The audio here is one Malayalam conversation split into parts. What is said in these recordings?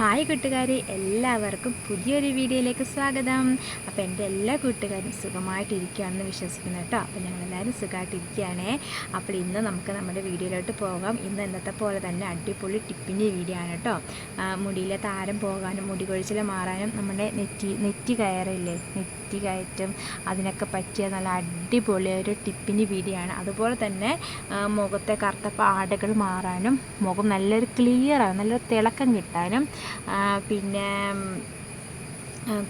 ഹായ് കൂട്ടുകാരെ എല്ലാവർക്കും പുതിയൊരു വീഡിയോയിലേക്ക് സ്വാഗതം. അപ്പോൾ എന്റെ എല്ലാ കൂട്ടുകാരും സുഖമായിട്ടിരിക്കുകയാണെന്ന് വിശ്വസിക്കുന്നു കേട്ടോ. അപ്പോൾ ഞങ്ങളെല്ലാവരും സുഖമായിട്ടിരിക്കുകയാണേ. അപ്പോൾ ഇന്ന് നമുക്ക് നമ്മുടെ വീഡിയോയിലോട്ട് പോകാം. ഇന്ന് ഇന്നത്തെ പോലെ തന്നെ അടിപൊളി ടിപ്പിന്റെ വീഡിയോ ആണ് കേട്ടോ. മുടിയിലെ താരം പോകാനും മുടി കൊഴിച്ചിൽ മാറാനും നമ്മുടെ നെറ്റി നെറ്റി കയറില്ലേ? നെറ്റി കയറ്റും അതിനൊക്കെ പറ്റിയ നല്ല അടിപൊളി ഒരു ടിപ്പിന്റെ വീഡിയോ ആണ്. അതുപോലെ തന്നെ മുഖത്തെ കറുത്ത പാടുകൾ മാറാനും മുഖം നല്ലൊരു ക്ലിയർ ആകും നല്ലൊരു തിളക്കം കിട്ടാനും പിന്നെ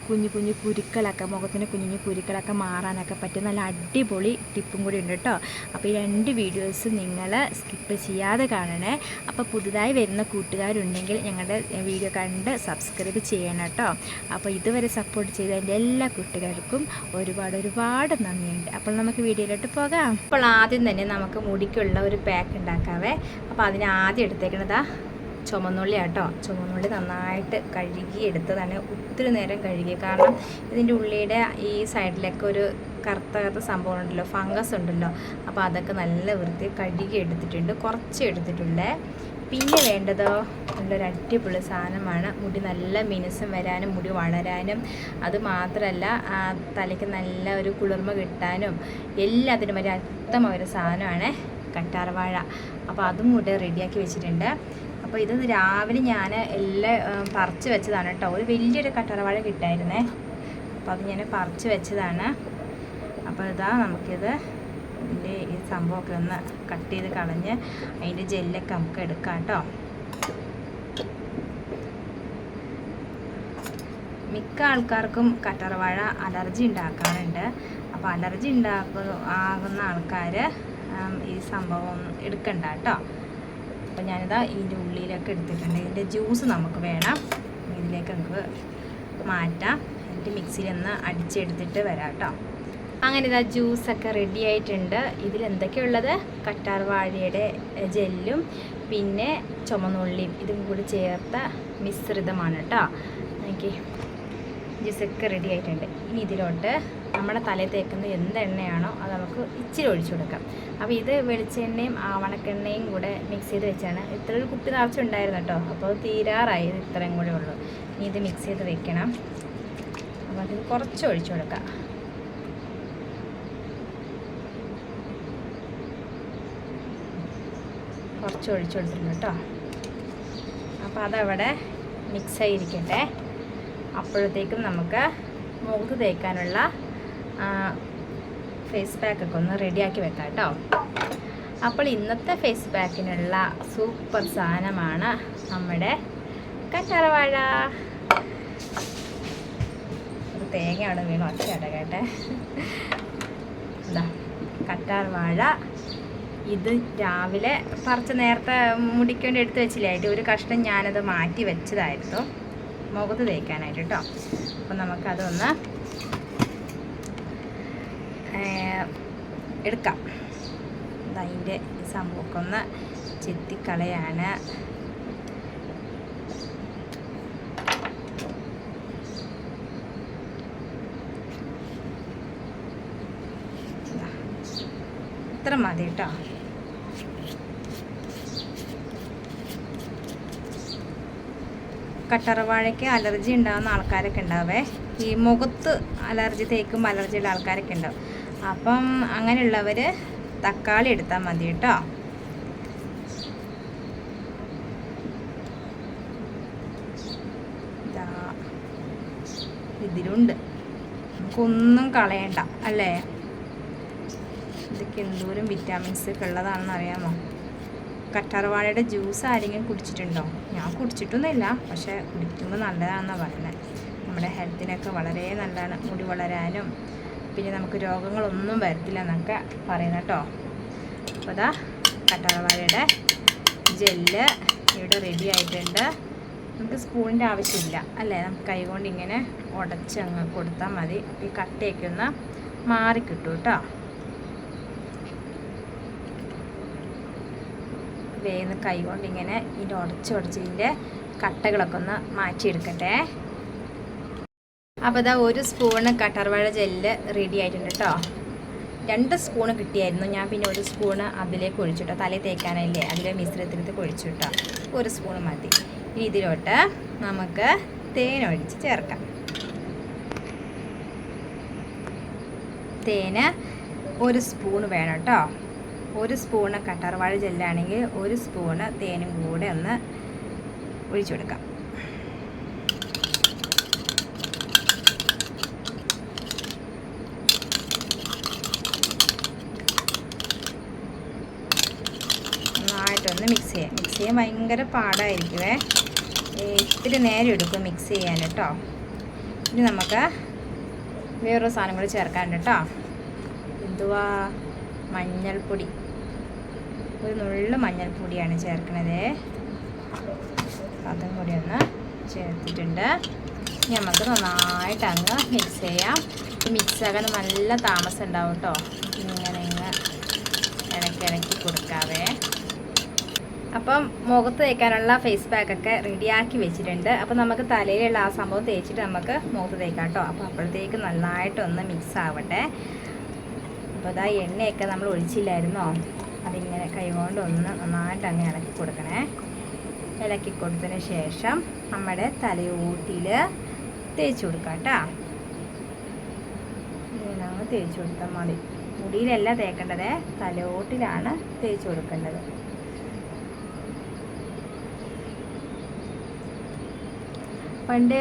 കുഞ്ഞു കുഞ്ഞു കുരുക്കളൊക്കെ മുഖത്തിന് കുഞ്ഞു കുഞ്ഞു കുരുക്കളൊക്കെ മാറാനൊക്കെ പറ്റിയ നല്ല അടിപൊളി ടിപ്പും കൂടി ഉണ്ട് കേട്ടോ. അപ്പോൾ ഈ രണ്ട് വീഡിയോസ് നിങ്ങൾ സ്കിപ്പ് ചെയ്യാതെ കാണണേ. അപ്പോൾ പുതുതായി വരുന്ന കൂട്ടുകാരുണ്ടെങ്കിൽ ഞങ്ങളുടെ വീഡിയോ കണ്ട് സബ്സ്ക്രൈബ് ചെയ്യണം കേട്ടോ. അപ്പോൾ ഇതുവരെ സപ്പോർട്ട് ചെയ്ത എന്റെ എല്ലാ കൂട്ടുകാർക്കും ഒരുപാട് ഒരുപാട് നന്ദിയുണ്ട്. അപ്പോൾ നമുക്ക് വീഡിയോയിലോട്ട് പോകാം. അപ്പോൾ ആദ്യം തന്നെ നമുക്ക് മുടിക്കുള്ള ഒരു പാക്ക് ഉണ്ടാക്കാവേ. അപ്പോൾ അതിന് ആദ്യം എടുത്തേക്കണതാ. ചുമന്നുള്ളി ആട്ടോ. ചുമന്നുള്ളി നന്നായിട്ട് കഴുകി എടുത്തതാണ്. ഒത്തിരി നേരം കഴുകി. കാരണം ഇതിന്റെ ഉള്ളിയുടെ ഈ സൈഡിലൊക്കെ ഒരു കറുത്ത കറുത്ത സംഭവം ഉണ്ടല്ലോ ഫംഗസ് ഉണ്ടല്ലോ. അപ്പോൾ അതൊക്കെ നല്ല വൃത്തി കഴുകി എടുത്തിട്ടുണ്ട്. കുറച്ച് എടുത്തിട്ടുണ്ട്. പിന്നെ വേണ്ടതോ? നല്ലൊരു അടിപൊളി സാധനമാണ്. മുടി നല്ല മിനുസം വരാനും മുടി വളരാനും. അത് മാത്രമല്ല തലയ്ക്ക് നല്ല ഒരു കുളിർമ കിട്ടാനും എല്ലാത്തിനും ഒരു അത്തമ ഒരു സാധനമാണ് കറ്റാർവാഴ. അപ്പോൾ അതും കൂടെ റെഡിയാക്കി വെച്ചിട്ടുണ്ട്. അപ്പോൾ ഇത് രാവിലെ ഞാൻ എല്ലാം പറിച്ച് വെച്ചതാണ് കേട്ടോ. ഒരു വലിയൊരു കട്ടറവാഴ കിട്ടായിരുന്നേ. അപ്പോൾ അത് ഞാൻ പറിച്ച് വെച്ചതാണ്. അപ്പോൾ ഇതാ നമുക്കിത് ഇതിന്റെ ഈ സംഭവമൊക്കെ ഒന്ന് കട്ട് ചെയ്ത് കളഞ്ഞ് അതിന്റെ ജെല്ലൊക്കെ നമുക്ക് എടുക്കാം കേട്ടോ. മിക്ക ആൾക്കാർക്കും കറ്റാർവാഴ അലർജി ഉണ്ടാക്കാറുണ്ട്. അപ്പോൾ അലർജി ഉണ്ടാക്കുന്ന ആൾക്കാർ ഈ സംഭവം എടുക്കണ്ട കേട്ടോ. അപ്പോൾ ഞാനിതാ ഇതിന്റെ ഉള്ളിയിലൊക്കെ എടുത്തിട്ടുണ്ട്. ഇതിന്റെ ജ്യൂസ് നമുക്ക് വേണം. ഇതിലേക്ക് നമുക്ക് മാറ്റാം. എന്നിട്ട് മിക്സിയിൽ ഒന്ന് അടിച്ചെടുത്തിട്ട് വരാം കേട്ടോ അങ്ങനെ ഇതാ ജ്യൂസൊക്കെ റെഡി ആയിട്ടുണ്ട്. ഇതിൽ എന്തൊക്കെയുള്ളത്? കട്ടാർ വാഴയുടെ ജെല്ലും പിന്നെ ചുമന്നുള്ളിയും ഇതും കൂടി ചേർത്ത മിശ്രിതമാണ് കേട്ടോ എനിക്ക് ജ്യൂസൊക്കെ റെഡി ആയിട്ടുണ്ട്. ഇനി ഇതിലോട്ട് നമ്മുടെ തലയിൽ തേക്കുന്ന എന്ത് എണ്ണയാണോ അത് നമുക്ക് ഇച്ചിരി ഒഴിച്ചു കൊടുക്കാം. അപ്പോൾ ഇത് വെളിച്ചെണ്ണയും ആവണക്കെണ്ണയും കൂടെ മിക്സ് ചെയ്ത് വെച്ചാണ് ഇത്ര ഒരു കുപ്പി നിറച്ചുണ്ടായിരുന്നു കേട്ടോ. അപ്പോൾ തീരാറായി ഇത് ഇത്രയും കൂടെ ഉള്ളൂ. ഇനി ഇത് മിക്സ് ചെയ്ത് വെക്കണം. അപ്പോൾ അതിൽ കുറച്ച് ഒഴിച്ചു കൊടുക്കാം. കുറച്ച് ഒഴിച്ചു കൊടുത്തിട്ടുണ്ട് കേട്ടോ. അപ്പോൾ അതവിടെ മിക്സ് ആയിരിക്കട്ടെ അപ്പോഴത്തേക്കും നമുക്ക് മുഖത്ത് തേക്കാനുള്ള ഫേസ് പാക്കൊക്കെ ഒന്ന് റെഡിയാക്കി വെക്കാം കേട്ടോ. അപ്പോൾ ഇന്നത്തെ ഫേസ് പാക്കിനുള്ള സൂപ്പർ സാധനമാണ് നമ്മുടെ കറ്റാറവാഴ ഒരു തേങ്ങ അവിടെ വീണ് ഒച്ചയട കേട്ടെ. കറ്റാർവാഴ ഇത് രാവിലെ പറിച്ച് നേരത്തെ മുടിക്കൊണ്ട് എടുത്ത് വെച്ചില്ലായിട്ട് ഒരു കഷ്ണം ഞാനത് മാറ്റി വെച്ചതായിരുന്നു. മുഖത്ത് തേക്കാനായിട്ട് കേട്ടോ അപ്പം നമുക്കതൊന്ന് എടുക്കാം. അതിന്റെ സംഭവമൊക്കെ ഒന്ന് ചെത്തിക്കളയാണ്. ഇത്ര മതി കേട്ടോ കട്ടറവാഴയ്ക്ക് അലർജി ഉണ്ടാകുന്ന ആൾക്കാരൊക്കെ ഉണ്ടാവേ. ഈ മുഖത്ത് അലർജി തേക്കുമ്പോൾ അലർജിയുള്ള ആൾക്കാരൊക്കെ ഉണ്ടാവും. അപ്പം അങ്ങനെയുള്ളവർ തക്കാളി എടുത്താൽ മതി കേട്ടോ. ഇതാ ഇതിലുണ്ട്. നമുക്കൊന്നും കളയണ്ട അല്ലേ? ഇതൊക്കെ എന്തോരം വിറ്റാമിൻസ് ഒക്കെ ഉള്ളതാണെന്ന് അറിയാമോ? കറ്റാർവാഴയുടെ ജ്യൂസ് ആരെങ്കിലും കുടിച്ചിട്ടുണ്ടോ? ഞാൻ കുടിച്ചിട്ടൊന്നുമില്ല. പക്ഷേ കുടിക്കുമ്പോൾ നല്ലതാണെന്നാണ് പറയുന്നത് നമ്മുടെ ഹെൽത്തിനൊക്കെ വളരെ നല്ലതാണ്. മുടി വളരാനും പിന്നെ നമുക്ക് രോഗങ്ങളൊന്നും വരത്തില്ല എന്നൊക്കെ പറയുന്ന കേട്ടോ. അപ്പോൾ അതാ കറ്റാർവാഴയുടെ ജെല്ല് ഇവിടെ റെഡി ആയിട്ടുണ്ട്. നമുക്ക് സ്പൂണിന്റെ ആവശ്യമില്ല അല്ലേ? നമുക്ക് കൈകൊണ്ട് ഇങ്ങനെ ഉടച്ച് അങ്ങ് കൊടുത്താൽ മതി. ഈ കട്ടയൊക്കെ ഒന്ന് മാറിക്കിട്ടും കേട്ടോ. വേഗം കൈ കൊണ്ട് ഇങ്ങനെ ഇതിന്റെ ഉടച്ച് ഉടച്ച് ഇതിന്റെ കട്ടകളൊക്കെ ഒന്ന് മാറ്റിയെടുക്കട്ടെ. അപ്പോൾ ഇതാ ഒരു സ്പൂണ് കട്ടർവാഴ ജെല്ല് റെഡി ആയിട്ടുണ്ട് കേട്ടോ രണ്ട് സ്പൂണ് കിട്ടിയായിരുന്നു. ഞാൻ പിന്നെ ഒരു സ്പൂണ് അതിലേക്ക് ഒഴിച്ചു കേട്ടോ തലയിൽ തേക്കാനല്ലേ അതിലെ മിശ്രിതത്തിലേക്ക് ഒഴിച്ചു കേട്ടോ ഒരു സ്പൂൺ മതി. ഇനി ഇതിലോട്ട് നമുക്ക് തേൻ ഒഴിച്ച് ചേർക്കാം. തേന് ഒരു സ്പൂൺ വേണം കേട്ടോ ഒരു സ്പൂണ് കട്ടർവാഴ ജെല്ലാണെങ്കിൽ ഒരു സ്പൂണ് തേനും കൂടെ ഒന്ന് ഒഴിച്ചു കൊടുക്കാം. നന്നായിട്ടൊന്ന് മിക്സ് ചെയ്യാം. മിക്സ് ചെയ്യാൻ ഭയങ്കര പാടായിരിക്കുമേ ഇത്തിരി നേരം എടുക്കും മിക്സ് ചെയ്യാൻ കേട്ടോ. ഇനി നമുക്ക് വേറൊരു സാധനം കൂടി ചേർക്കാനുണ്ട് കേട്ടോ. എന്തുവാ? മഞ്ഞൾപ്പൊടി. ഒരു നുള്ള മഞ്ഞൾപ്പൊടിയാണ് ചേർക്കണത്. അതും കൂടി ഒന്ന് ചേർത്തിട്ടുണ്ട്. നമുക്ക് നന്നായിട്ട് അങ്ങ് മിക്സ് ചെയ്യാം. മിക്സ് ആകാൻ നല്ല താമസം ഉണ്ടാവും കേട്ടോ ഇങ്ങനെ ഇങ്ങ് ഇടയ്ക്ക് ഇടയ്ക്ക് കൊടുക്കാവേ. അപ്പം മുഖത്ത് തേക്കാനുള്ള ഫേസ് പാക്കൊക്കെ റെഡിയാക്കി വെച്ചിട്ടുണ്ട്. അപ്പം നമുക്ക് തലയിലുള്ള ആ സംഭവം തേച്ചിട്ട് നമുക്ക് മുഖത്ത് തേക്കാം കേട്ടോ അപ്പോൾ അപ്പോഴത്തേക്ക് നന്നായിട്ടൊന്ന് മിക്സ് ആവട്ടെ. അപ്പോൾ അതാ എണ്ണയൊക്കെ നമ്മൾ ഒഴിച്ചില്ലായിരുന്നോ? അതിങ്ങനെ കൈകൊണ്ട് ഒന്ന് നന്നായിട്ട് അങ്ങ് ഇളക്കി കൊടുക്കണേ. ഇളക്കി കൊടുത്തതിന് ശേഷം നമ്മുടെ തലയൂട്ടിയിൽ തേച്ച് കൊടുക്കാം കേട്ടോ. ഇങ്ങനെ തേച്ച് കൊടുത്താൽ മതി. മുടിയിലല്ല തേക്കേണ്ടത് തലയോട്ടിലാണ് തേച്ച് കൊടുക്കേണ്ടത്. പണ്ട്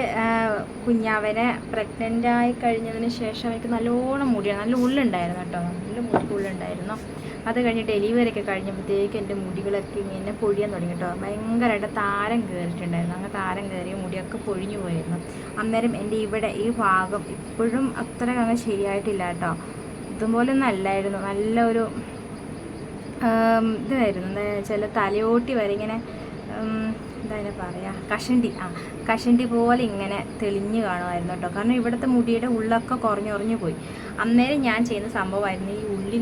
കുഞ്ഞാവനെ പ്രഗ്നന്റ് ആയി കഴിഞ്ഞതിന് ശേഷം എനിക്ക് നല്ലോണം മുടിയാണ്. നല്ല ഉള്ളുണ്ടായിരുന്നു കേട്ടോ. നല്ല മുടി ഉള്ളുണ്ടായിരുന്നു. അത് കഴിഞ്ഞ് ഡെലിവറി ഒക്കെ കഴിഞ്ഞപ്പോഴത്തേക്ക് എന്റെ മുടികളൊക്കെ ഇങ്ങനെ പൊഴിയാൻ തുടങ്ങി കേട്ടോ. ഭയങ്കരമായിട്ട് താരം കയറിയിട്ടുണ്ടായിരുന്നു. അങ്ങനെ താരം കയറി മുടിയൊക്കെ പൊഴിഞ്ഞു പോയിരുന്നു. അന്നേരം എന്റെ ഇവിടെ ഈ ഭാഗം ഇപ്പോഴും അത്ര അങ്ങ് ശരിയായിട്ടില്ല കേട്ടോ. ഇതുപോലെ നല്ലായിരുന്നു. നല്ല ഒരു ഇതായിരുന്നു. എന്താ വെച്ചാൽ തലയോട്ടി വരെ ഇങ്ങനെ എന്താ അതിനെ പറയുക കഷണ്ടി. ആ കഷണ്ടി പോലെ ഇങ്ങനെ തെളിഞ്ഞു കാണുമായിരുന്നു കേട്ടോ. കാരണം ഇവിടുത്തെ മുടിയുടെ ഉള്ളൊക്കെ കുറഞ്ഞു കുറഞ്ഞു പോയി. അന്നേരം ഞാൻ ചെയ്യുന്ന സംഭവമായിരുന്നു ഈ ഉള്ളി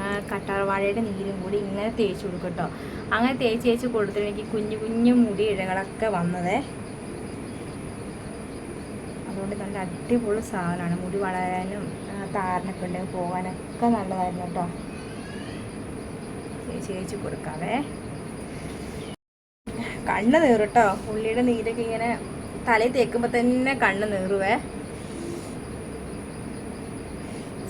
ആ, നീരും കൂടി ഇങ്ങനെ തേച്ച് കൊടുക്കും കേട്ടോ അങ്ങനെ തേച്ച് തേച്ച് കൊടുത്തിട്ട് എനിക്ക് കുഞ്ഞു കുഞ്ഞു മുടി ഇഴകളൊക്കെ വന്നതേ. അതുകൊണ്ട് നല്ല അടിപൊളി സാധനമാണ്. മുടി വളരാനും താരനൊക്കെ ഉണ്ടെങ്കിൽ പോകാനൊക്കെ നല്ലതായിരുന്നു കേട്ടോ ചേച്ചി ചേച്ചി കൊടുക്കാവേ. കണ്ണ് നീറുട്ടോ ഉള്ളിയുടെ നീരൊക്കെ ഇങ്ങനെ തലയിൽ തേക്കുമ്പോൾ തന്നെ കണ്ണ് നീറുവേ.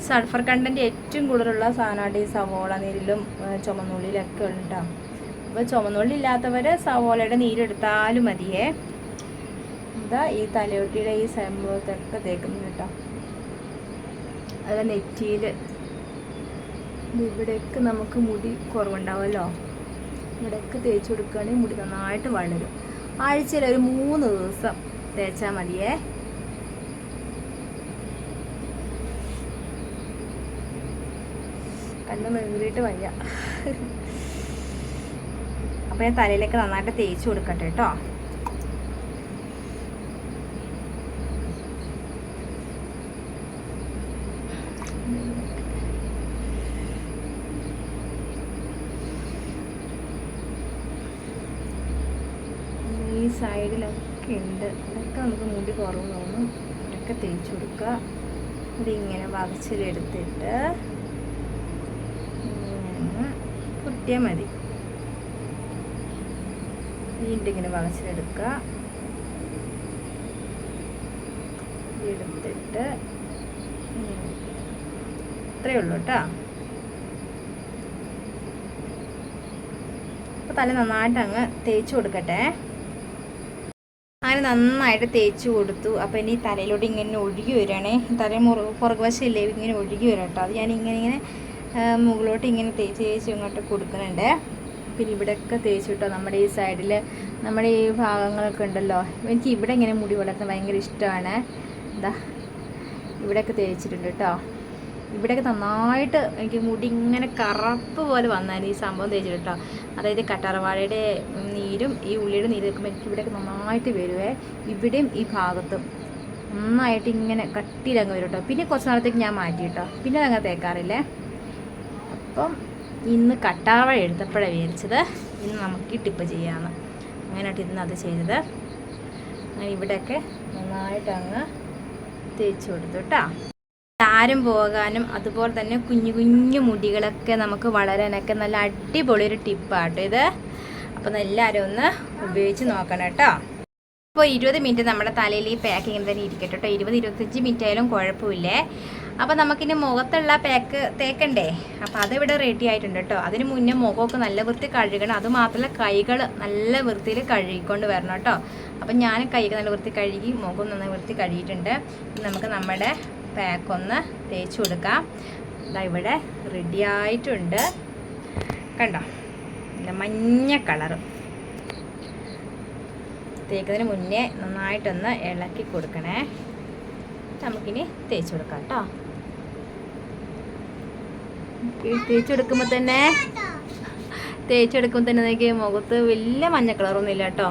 സൾഫർ കണ്ടന്റ് ഏറ്റവും കൂടുതലുള്ള സാധനമാണ് ഈ സവോള നീരിലും ചുമന്നുള്ളിയിലൊക്കെ ഉണ്ട് കേട്ടോ അപ്പോൾ ചുമന്നുള്ളി ഇല്ലാത്തവർ സവോളയുടെ നീരെടുത്താലും മതിയേ. എന്താ ഈ തലയോട്ടിയുടെ ഈ സംഭവത്തൊക്കെ തേക്കുന്നു കേട്ടോ അത് നെറ്റിയിൽ ഇവിടെയൊക്കെ നമുക്ക് മുടി കുറവുണ്ടാവുമല്ലോ ഇവിടെയൊക്കെ തേച്ച് കൊടുക്കുകയാണെങ്കിൽ മുടി നന്നായിട്ട് വളരും. ആഴ്ചയിൽ ഒരു മൂന്ന് ദിവസം തേച്ചാൽ മതിയേ. കണ്ണ് നീറിയിട്ട് വയ്യ. അപ്പോൾ ഞാൻ തലയിലേക്ക് നന്നായിട്ട് തേച്ച് കൊടുക്കട്ടെ കേട്ടോ ഈ സൈഡിലൊക്കെ ഉണ്ട്. അതൊക്കെ നമുക്ക് മുടി കുറവ് തോന്നും അതൊക്കെ തേച്ച് കൊടുക്കുക അതിങ്ങനെ വകച്ചിലെടുത്തിട്ട് ഇങ്ങനെ കുത്തിയാൽ മതി. വീണ്ടും ഇങ്ങനെ വളച്ചിലെടുക്കുക. എടുത്തിട്ട് അത്രേ ഉള്ളൂ കേട്ടോ. അപ്പോൾ തല നന്നായിട്ട് അങ്ങ് തേച്ച് കൊടുക്കട്ടെ. അങ്ങനെ നന്നായിട്ട് തേച്ച് കൊടുത്തു. അപ്പോൾ ഇനി തലയിലോട്ട് ഇങ്ങനെ ഒഴുകി വരികയാണേ. തല മുറ പുറകുവശമില്ലേ ഇങ്ങനെ ഒഴുകി വരാം കേട്ടോ. അത് ഞാൻ ഇങ്ങനെ ഇങ്ങനെ മുകളിലോട്ട് ഇങ്ങനെ തേച്ച് തേച്ച് ഇങ്ങോട്ട് കൊടുക്കുന്നുണ്ട്. പിന്നെ ഇവിടെയൊക്കെ തേച്ച് കിട്ടോ നമ്മുടെ ഈ സൈഡിൽ നമ്മുടെ ഈ ഭാഗങ്ങളൊക്കെ ഉണ്ടല്ലോ. എനിക്ക് ഇവിടെ ഇങ്ങനെ മുടി വളർത്തുന്നത് ഭയങ്കര ഇഷ്ടമാണ്. എന്താ ഇവിടെയൊക്കെ തേച്ചിട്ടുണ്ട് കേട്ടോ. ഇവിടെയൊക്കെ നന്നായിട്ട് എനിക്ക് മുടി ഇങ്ങനെ കറുപ്പ് പോലെ വന്നാൽ ഈ സംഭവം തേച്ചിട്ട് കേട്ടോ. അതായത് കറ്റാർവാഴയുടെ നീരും ഈ ഉള്ളിയുടെ നീര് നിൽക്കുമ്പോൾ എനിക്ക് ഇവിടെയൊക്കെ നന്നായിട്ട് വരുവേ. ഇവിടെയും ഈ ഭാഗത്തും നന്നായിട്ട് ഇങ്ങനെ കട്ടിയിലങ്ങ് വരും കേട്ടോ. പിന്നെ കുറച്ച് നാളത്തേക്ക് ഞാൻ മാറ്റി കേട്ടോ. പിന്നെ അതങ്ങ് തേക്കാറില്ലേ? അപ്പം ഇന്ന് കട്ടാവഴ എടുത്തപ്പോഴാണ് വിചാരിച്ചത്. ഇന്ന് നമുക്ക് ടിപ്പ് ചെയ്യാമെന്ന് അങ്ങനെയായിട്ട് ഇന്ന് അത് ചെയ്തത്. അങ്ങനെ ഇവിടെയൊക്കെ നന്നായിട്ട് അങ്ങ് തേച്ച് കൊടുത്തു കേട്ടോ. താരം പോകാനും അതുപോലെ തന്നെ കുഞ്ഞു കുഞ്ഞു മുടികളൊക്കെ നമുക്ക് വളരാനൊക്കെ നല്ല അടിപൊളി ഒരു ടിപ്പാട്ടോ ഇത്. അപ്പം എല്ലാവരും ഒന്ന് ഉപയോഗിച്ച് നോക്കണം കേട്ടോ. ഇപ്പോൾ ഇരുപത് മിനിറ്റ് നമ്മുടെ തലയിൽ ഈ പാക്കിങ് തന്നെ ഇരിക്കട്ടെ കേട്ടോ. ഇരുപത് ഇരുപത്തഞ്ച് മിനിറ്റ് ആയാലും കുഴപ്പമില്ലേ? അപ്പോൾ നമുക്കിനി മുഖത്തുള്ള പാക്ക് തേക്കണ്ടേ? അപ്പോൾ അതിവിടെ റെഡി ആയിട്ടുണ്ട് കേട്ടോ. അതിന് മുന്നേ മുഖമൊക്കെ നല്ല വൃത്തി കഴുകണം. അത് മാത്രമല്ല കൈകൾ നല്ല വൃത്തിയിൽ കഴുകിക്കൊണ്ട് വരണം കേട്ടോ. അപ്പം ഞാൻ കൈകൾ നല്ല വൃത്തി കഴുകി മുഖം നന്നായി വൃത്തി കഴുകിയിട്ടുണ്ട്. നമുക്ക് നമ്മുടെ പാക്ക് ഒന്ന് തേച്ച് കൊടുക്കാം. ഇതാ ഇവിടെ റെഡി ആയിട്ടുണ്ട്. കണ്ടോ? മഞ്ഞ കളറ് തേക്കുന്നതിന് മുന്നേ നന്നായിട്ടൊന്ന് ഇളക്കി കൊടുക്കണേ. നമുക്കിനി തേച്ച് കൊടുക്കാം കേട്ടോ. തേച്ച് കൊടുക്കുമ്പോൾ തന്നെ തേച്ചെടുക്കുമ്പോൾ തന്നെ നോക്കി മുഖത്ത് വലിയ മഞ്ഞ കളറൊന്നും ഇല്ല കേട്ടോ.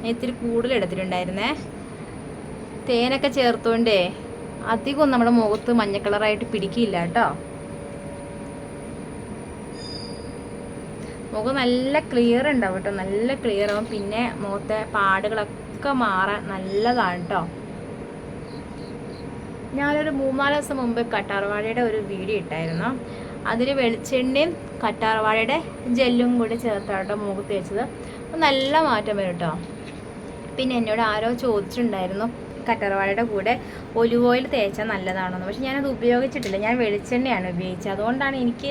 ഞാൻ ഇത്തിരി കൂടുതൽ എടുത്തിട്ടുണ്ടായിരുന്നേ. തേനൊക്കെ ചേർത്തുകൊണ്ടേ അധികം നമ്മുടെ മുഖത്ത് മഞ്ഞ കളറായിട്ട് പിടിക്കില്ല കേട്ടോ. മുഖം നല്ല ക്ലിയർ ഉണ്ടാവും കേട്ടോ നല്ല ക്ലിയർ ആവും. പിന്നെ മുഖത്തെ പാടുകളൊക്കെ മാറാൻ നല്ലതാണ് കേട്ടോ. ഞാനൊരു മൂന്നാൽ ദിവസം മുമ്പ് കട്ടാർവാഴയുടെ ഒരു വീഡിയോ ഇട്ടായിരുന്നു. അതിൽ വെളിച്ചെണ്ണയും കട്ടാർവാഴയുടെ ജെല്ലും കൂടി ചേർത്താട്ടോ മുഖത്ത് തേച്ചത് നല്ല മാറ്റം വരും കേട്ടോ പിന്നെ എന്നോട് ആരോ ചോദിച്ചിട്ടുണ്ടായിരുന്നു കറ്റാർവാഴയുടെ കൂടെ ഒലിവ് ഓയിൽ തേച്ചാൽ നല്ലതാണെന്ന്. പക്ഷെ ഞാനത് ഉപയോഗിച്ചിട്ടില്ല. ഞാൻ വെളിച്ചെണ്ണയാണ് ഉപയോഗിച്ചത്. അതുകൊണ്ടാണ് എനിക്ക്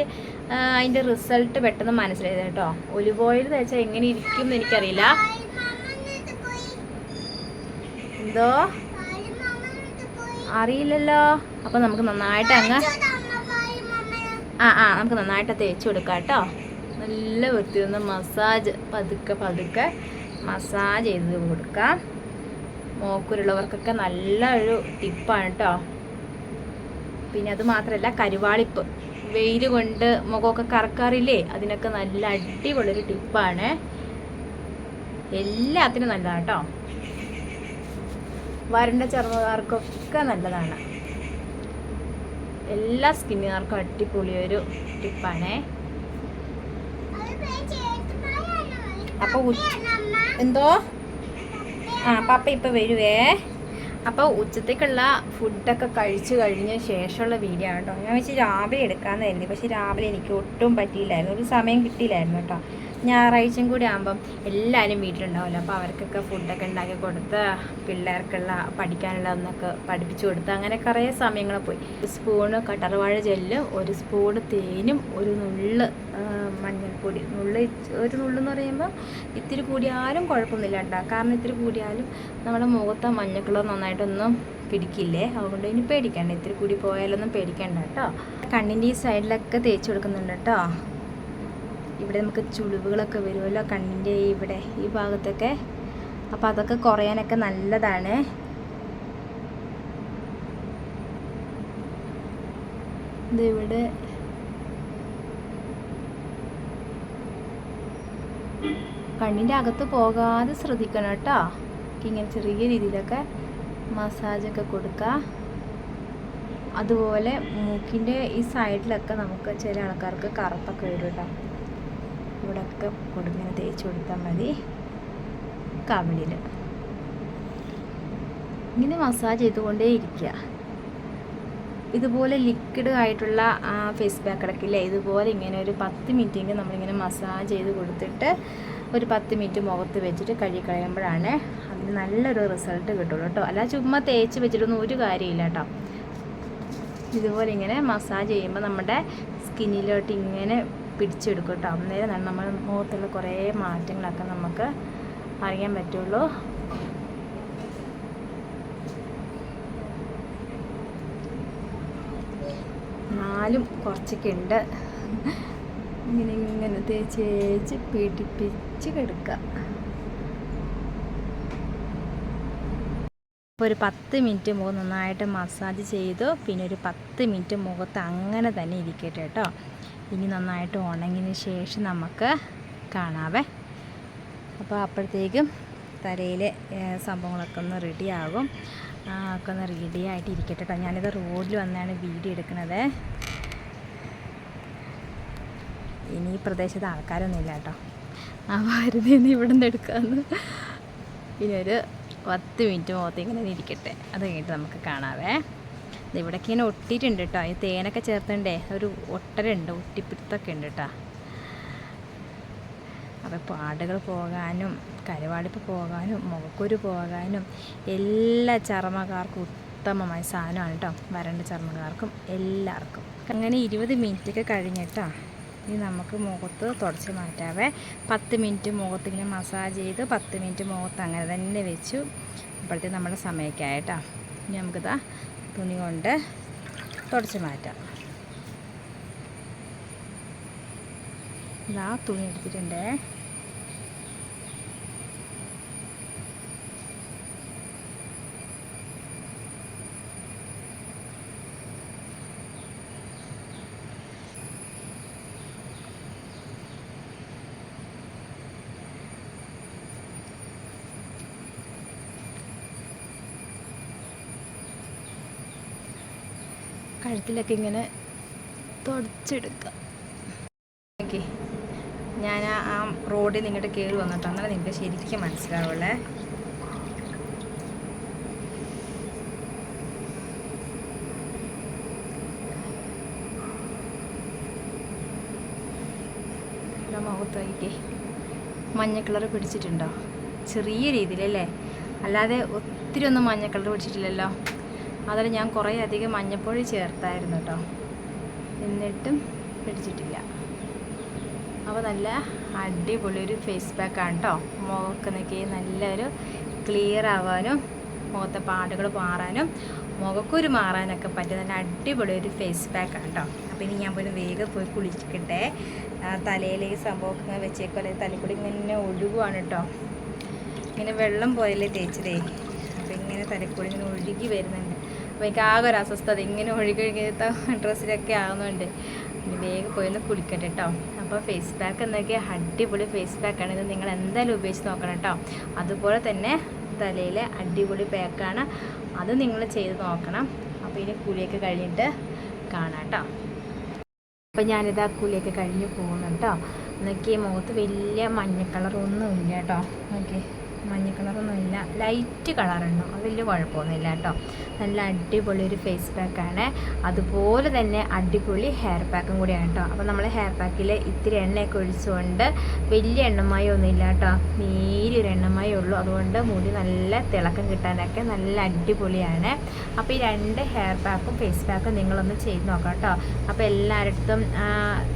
അതിന്റെ റിസൾട്ട് പെട്ടെന്ന് മനസ്സിലായത് കേട്ടോ. ഒലിവ് ഓയിൽ തേച്ചാൽ എങ്ങനെ ഇരിക്കും എന്ന് എനിക്കറിയില്ല. എന്തോ? അറിയില്ലല്ലോ. അപ്പോൾ നമുക്ക് നന്നായിട്ട് അങ്ങ് ആ ആ നമുക്ക് നന്നായിട്ട് തേച്ച് കൊടുക്കാം കേട്ടോ നല്ല വൃത്തി ഒന്ന് മസാജ് പതുക്കെ പതുക്കെ മസാജ് ചെയ്ത് കൊടുക്കാം. മോക്കുരുള്ളവർക്കൊക്കെ നല്ല ഒരു ടിപ്പാണ് കേട്ടോ പിന്നെ അത് മാത്രമല്ല കരുവാളിപ്പ്. വെയിൽ കൊണ്ട് മുഖമൊക്കെ കറക്കാറില്ലേ? അതിനൊക്കെ നല്ല അടിപൊളിയൊരു ടിപ്പാണ്. എല്ലാത്തിനും നല്ലതാണ് കേട്ടോ വരണ്ട ചർമ്മക്കാർക്കൊക്കെ നല്ലതാണ്. എല്ലാ സ്കിന്നുകാർക്കും അടിപൊളിയൊരു ടിപ്പാണേ. അപ്പോൾ എന്തോ? ആ പപ്പ ഇപ്പം വരുവേ. അപ്പോൾ ഉച്ചത്തേക്കുള്ള ഫുഡൊക്കെ കഴിച്ചു കഴിഞ്ഞ ശേഷമുള്ള വീഡിയോ ആണ് കേട്ടോ. ഞാൻ വെച്ച് രാവിലെ എടുക്കാമെന്നായിരുന്നു പക്ഷേ രാവിലെ എനിക്ക് ഒട്ടും പറ്റിയില്ലായിരുന്നു. ഒരു സമയം കിട്ടിയില്ലായിരുന്നു കേട്ടോ. ഞായറാഴ്ചയും കൂടി ആകുമ്പം എല്ലാവരും വീട്ടിലുണ്ടാവുമല്ലോ. അപ്പോൾ അവർക്കൊക്കെ ഫുഡൊക്കെ ഉണ്ടാക്കി കൊടുത്ത് പിള്ളേർക്കുള്ള പഠിക്കാനുള്ള ഒന്നൊക്കെ പഠിപ്പിച്ചു കൊടുത്ത് അങ്ങനെ കുറേ സമയങ്ങൾ പോയി. ഒരു സ്പൂണ് കട്ടർവാഴ ജെല്ലും ഒരു സ്പൂണ് തേനും ഒരു നുള്ള് മഞ്ഞൾപ്പൊടി. നുള്ള് ഒരു നുള്ളെന്ന് പറയുമ്പോൾ ഇത്തിരി കൂടിയാലും കുഴപ്പമൊന്നുമില്ല കേട്ടോ. കാരണം ഇത്തിരി കൂടിയാലും നമ്മുടെ മുഖത്തെ മഞ്ഞ കളർ നന്നായിട്ടൊന്നും പിടിക്കില്ലേ? അതുകൊണ്ട് ഇനി പേടിക്കണ്ട. ഇത്തിരി കൂടി പോയാലൊന്നും പേടിക്കണ്ട കേട്ടോ. കണ്ണിന്റെ ഈ സൈഡിലൊക്കെ തേച്ച് കൊടുക്കുന്നുണ്ട് കേട്ടോ. ഇവിടെ നമുക്ക് ചുളിവുകളൊക്കെ വരുമല്ലോ കണ്ണിന്റെ ഇവിടെ ഈ ഭാഗത്തൊക്കെ. അപ്പോൾ അതൊക്കെ കുറയാനൊക്കെ നല്ലതാണ്. ഇത് ഇവിടെ കണ്ണിന്റെ അകത്ത് പോകാതെ ശ്രദ്ധിക്കണം കേട്ടോ. ഇങ്ങനെ ചെറിയ രീതിയിലൊക്കെ മസാജൊക്കെ കൊടുക്കുക അതുപോലെ മൂക്കിന്റെ ഈ സൈഡിലൊക്കെ നമുക്ക് ചില ആൾക്കാർക്ക് കറുപ്പൊക്കെ വരും കേട്ടോ. ഇവിടെയൊക്കെ കൊടുങ്ങനെ തേച്ച് കൊടുത്താൽ മതി. കവിളിൽ ഇങ്ങനെ മസാജ് ചെയ്തുകൊണ്ടേ ഇരിക്കുക ഇതുപോലെ ലിക്വിഡ് ആയിട്ടുള്ള ഫേസ് പാക്ക് അടക്കില്ലേ? ഇതുപോലെ ഇങ്ങനെ ഒരു പത്ത് മിനിറ്റെങ്കിലും നമ്മളിങ്ങനെ മസാജ് ചെയ്ത് കൊടുത്തിട്ട് ഒരു പത്ത് മിനിറ്റ് മുഖത്ത് വെച്ചിട്ട് കഴുകി കളയുമ്പോഴാണ് അതിന് നല്ലൊരു റിസൾട്ട് കിട്ടുള്ളൂ കേട്ടോ. അല്ല ചുമ്മാ തേച്ച് വെച്ചിട്ടൊന്നും ഒരു കാര്യമില്ല കേട്ടോ. ഇതുപോലെ ഇങ്ങനെ മസാജ് ചെയ്യുമ്പോൾ നമ്മുടെ സ്കിന്നിലോട്ട് ഇങ്ങനെ പിടിച്ചെടുക്കും കേട്ടോ. അന്നേരം നമ്മൾ മുഖത്തുള്ള കുറേ മാറ്റങ്ങളൊക്കെ നമുക്ക് അറിയാൻ പറ്റുള്ളൂ. നാലും കുറച്ചൊക്കെ ഉണ്ട്. ഇങ്ങനെ ഇങ്ങനെ തേച്ച് തേച്ച് പിടിപ്പിച്ച് കിടക്കുക. ഒരു പത്ത് മിനിറ്റ് മുഖം നന്നായിട്ട് മസാജ് ചെയ്തു. പിന്നെ ഒരു പത്ത് മിനിറ്റ് മുഖത്ത് അങ്ങനെ തന്നെ ഇരിക്കട്ടെ കേട്ടോ. ഇനി നന്നായിട്ട് ഉണങ്ങിയതിന് ശേഷം നമുക്ക് കാണാവേ. അപ്പോൾ അപ്പോഴത്തേക്കും തലയിലെ സംഭവങ്ങളൊക്കെ ഒന്ന് റെഡിയാകും ഒക്കെ ഒന്ന് റെഡി ആയിട്ട് ഇരിക്കട്ടെ കേട്ടോ ഞാനിത് റോഡിൽ വന്നാണ് വീഡിയോ എടുക്കുന്നത് ഇനി ഈ പ്രദേശത്ത് ആൾക്കാരൊന്നുമില്ല കേട്ടോ ആ ഭാരതി ഇവിടെ നിന്ന് എടുക്കാമെന്ന് ഇനി ഒരു പത്ത് മിനിറ്റ് മുഖത്ത് ഇങ്ങനെ ഇരിക്കട്ടെ. അത് കഴിഞ്ഞിട്ട് നമുക്ക് കാണാവേ. ഇവിടേക്ക് ഇങ്ങനെ ഒട്ടിയിട്ടുണ്ട് കേട്ടോ ഈ തേനൊക്കെ ചേർത്തിണ്ടേ. ഒരു ഒട്ടരുണ്ട് ഒട്ടിപ്പിടുത്തൊക്കെ ഉണ്ട് കേട്ടോ അപ്പോൾ പാടുകൾ പോകാനും കരുവാളിപ്പ് പോകാനും മുഖക്കുരു പോകാനും എല്ലാ ചർമ്മക്കാർക്കും ഉത്തമമായ സാധനമാണ് കേട്ടോ വരണ്ട ചർമ്മക്കാർക്കും എല്ലാവർക്കും. അങ്ങനെ ഇരുപത് മിനിറ്റൊക്കെ കഴിഞ്ഞിട്ടോ ഇനി നമുക്ക് മുഖത്ത് തുടച്ച് മാറ്റാവേ. പത്ത് മിനിറ്റ് മുഖത്ത് ഇങ്ങനെ മസാജ് ചെയ്ത് പത്ത് മിനിറ്റ് മുഖത്ത് അങ്ങനെ തന്നെ വെച്ചു. അപ്പോഴത്തേക്ക് നമ്മുടെ സമയമൊക്കെ ആയിട്ടോ ഇനി നമുക്കിതാ തുണി കൊണ്ട് തുടച്ച് മാറ്റാം. ഇതാ തുണി എടുത്തിട്ടുണ്ടേ. കഴുത്തിലൊക്കെ ഇങ്ങനെ തുടച്ചെടുക്കുക ഓക്കെ. ഞാൻ ആ- റോഡിൽ നിങ്ങോട്ട് കയറി വന്നിട്ട് അങ്ങനെ നിങ്ങൾക്ക് ശരിക്കും മനസ്സിലാവുള്ളേ. മഞ്ഞ കളർ പിടിച്ചിട്ടുണ്ടോ? ചെറിയ രീതിയിലല്ലേ? അല്ലാതെ ഒത്തിരി ഒന്നും മഞ്ഞ കളർ പിടിച്ചിട്ടില്ലല്ലോ. അതിൽ ഞാൻ കുറേ അധികം മഞ്ഞപ്പൊടി ചേർത്തായിരുന്നു കേട്ടോ. എന്നിട്ടും പിടിച്ചിട്ടില്ല. അപ്പോൾ നല്ല അടിപൊളി ഒരു ഫേസ് പാക്കാണ് കേട്ടോ. മുഖമൊക്കെ നിൽക്കി നല്ലൊരു ക്ലിയർ ആവാനും മുഖത്തെ പാടുകൾ മാറാനും മുഖക്കുരു മാറാനൊക്കെ പറ്റിയ നല്ല അടിപൊളി ഒരു ഫേസ് പാക്കാണ് കേട്ടോ. അപ്പോൾ ഇനി ഞാൻ പോയി വേഗം പോയി കുളിച്ചിട്ടെ തലയിൽ ഈ സംഭവമൊക്കെ ഇങ്ങനെ അല്ലെങ്കിൽ തലക്കൂടി ഇങ്ങനെ ഒഴുകുവാണ് കേട്ടോ. ഇങ്ങനെ വെള്ളം പോയല്ലേ തേച്ചതേ അപ്പോൾ ഇങ്ങനെ തലക്കൂടി ഇങ്ങനെ ഒഴുകി വരുന്നുണ്ട്. എനിക്ക് ആകെ ഒരു അസ്വസ്ഥത. ഇങ്ങനെ ഒഴുകിഴുകിയത്തെ ഡ്രസ്സിലൊക്കെ ആകുന്നുണ്ട് വേഗം പോയി ഒന്ന് കുളിക്കട്ടെ കേട്ടോ അപ്പോൾ ഫേസ് പാക്ക് എന്നൊക്കെ അടിപൊളി ഫേസ് പാക്കാണ് ഇത് നിങ്ങൾ എന്തായാലും ഉപയോഗിച്ച് നോക്കണം കേട്ടോ അതുപോലെ തന്നെ തലയിലെ അടിപൊളി പാക്കാണ് അത് നിങ്ങൾ ചെയ്ത് നോക്കണം. അപ്പോൾ ഇനി കുളിയൊക്കെ കഴിഞ്ഞിട്ട് കാണാം കേട്ടോ അപ്പോൾ ഞാനിത് ആ കുളിയൊക്കെ കഴിഞ്ഞ് പോകുന്നു കേട്ടോ എന്നൊക്കെ മുഖത്ത് വലിയ മഞ്ഞ കളറൊന്നും ഇല്ല കേട്ടോ ഓക്കെ മഞ്ഞ കളറൊന്നും ഇല്ല ലൈറ്റ് കളറുണ്ടോ അത് വലിയ കുഴപ്പമൊന്നുമില്ല കേട്ടോ. നല്ല അടിപൊളി ഒരു ഫേസ് പാക്കാണ് അതുപോലെ തന്നെ അടിപൊളി ഹെയർ പാക്കും കൂടിയാണ് കേട്ടോ. അപ്പോൾ നമ്മൾ ഹെയർ പാക്കിൽ ഇത്തിരി എണ്ണയൊക്കെ ഒഴിച്ചുകൊണ്ട് വലിയ എണ്ണമായി ഒന്നുമില്ല കേട്ടോ. നേരിയൊരു എണ്ണമായി ഉള്ളൂ. അതുകൊണ്ട് മുടി നല്ല തിളക്കം കിട്ടാനൊക്കെ നല്ല അടിപൊളിയാണ്. അപ്പോൾ ഈ രണ്ട് ഹെയർ പാക്കും ഫേസ് പാക്കും നിങ്ങളൊന്ന് ചെയ്ത് നോക്കാം കേട്ടോ. അപ്പോൾ എല്ലായിടത്തും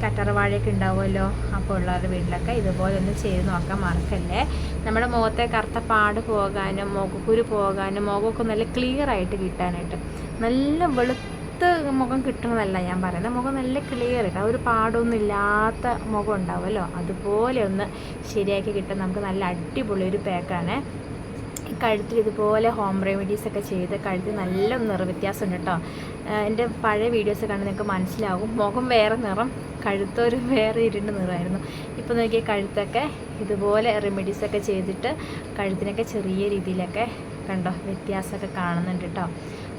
കറ്ററവാഴയൊക്കെ ഉണ്ടാവുമല്ലോ? അപ്പോൾ ഉള്ളവരുടെ വീട്ടിലൊക്കെ ഇതുപോലെ ഒന്ന് ചെയ്ത് നോക്കാൻ മറക്കല്ലേ. നമ്മുടെ മുഖത്തെ കറുത്ത പാട് പോകാനും മുഖക്കുരു പോകാനും മുഖമൊക്കെ നല്ല ക്ലിയർ ആയിട്ട് കിട്ടാനായിട്ട്. നല്ല വെളുത്ത് മുഖം കിട്ടണമെന്നല്ല ഞാൻ പറയുന്നത് മുഖം നല്ല ക്ലിയർ ആ ഒരു പാടൊന്നും ഇല്ലാത്ത മുഖം ഉണ്ടാവുമല്ലോ. അതുപോലെ ഒന്ന് ശരിയാക്കി കിട്ടാൻ നമുക്ക് നല്ല അടിപൊളി ഒരു പാക്കാണ് കഴുത്തിൽ ഇതുപോലെ ഹോം റെമഡീസ് ഒക്കെ ചെയ്ത് കഴുത്തിൽ നല്ല നിറവ്യത്യാസമുണ്ട് കേട്ടോ എന്റെ പഴയ വീഡിയോസ് കണ്ട് നിങ്ങൾക്ക് മനസ്സിലാവും. മുഖം വേറെ നിറം കഴുത്തൊരു വേറെ ഇരുണ്ട് നിറമായിരുന്നു. ഇപ്പോൾ നോക്കിയ കഴുത്തൊക്കെ ഇതുപോലെ റെമഡീസൊക്കെ ചെയ്തിട്ട് കഴുത്തിനൊക്കെ ചെറിയ രീതിയിലൊക്കെ കണ്ടോ വ്യത്യാസമൊക്കെ കാണുന്നുണ്ട് കേട്ടോ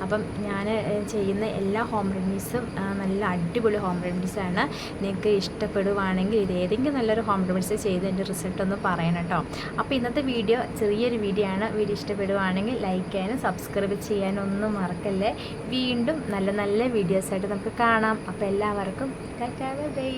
അപ്പം ഞാൻ ചെയ്യുന്ന എല്ലാ ഹോം റെമഡീസും നല്ല അടിപൊളി ഹോം റെമഡീസാണ് നിങ്ങൾക്ക് ഇഷ്ടപ്പെടുവാണെങ്കിൽ ഇത് ഏതെങ്കിലും നല്ലൊരു ഹോം റെമഡീസ് ചെയ്ത് എന്റെ റിസൾട്ട് ഒന്ന് പറയണം കേട്ടോ. അപ്പോൾ ഇന്നത്തെ വീഡിയോ ചെറിയൊരു വീഡിയോ ആണ്. വീഡിയോ ഇഷ്ടപ്പെടുവാണെങ്കിൽ ലൈക്ക് ചെയ്യാനും സബ്സ്ക്രൈബ് ചെയ്യാനും ഒന്നും മറക്കല്ലേ. വീണ്ടും നല്ല നല്ല വീഡിയോസായിട്ട് നമുക്ക് കാണാം. അപ്പോൾ എല്ലാവർക്കും ബൈ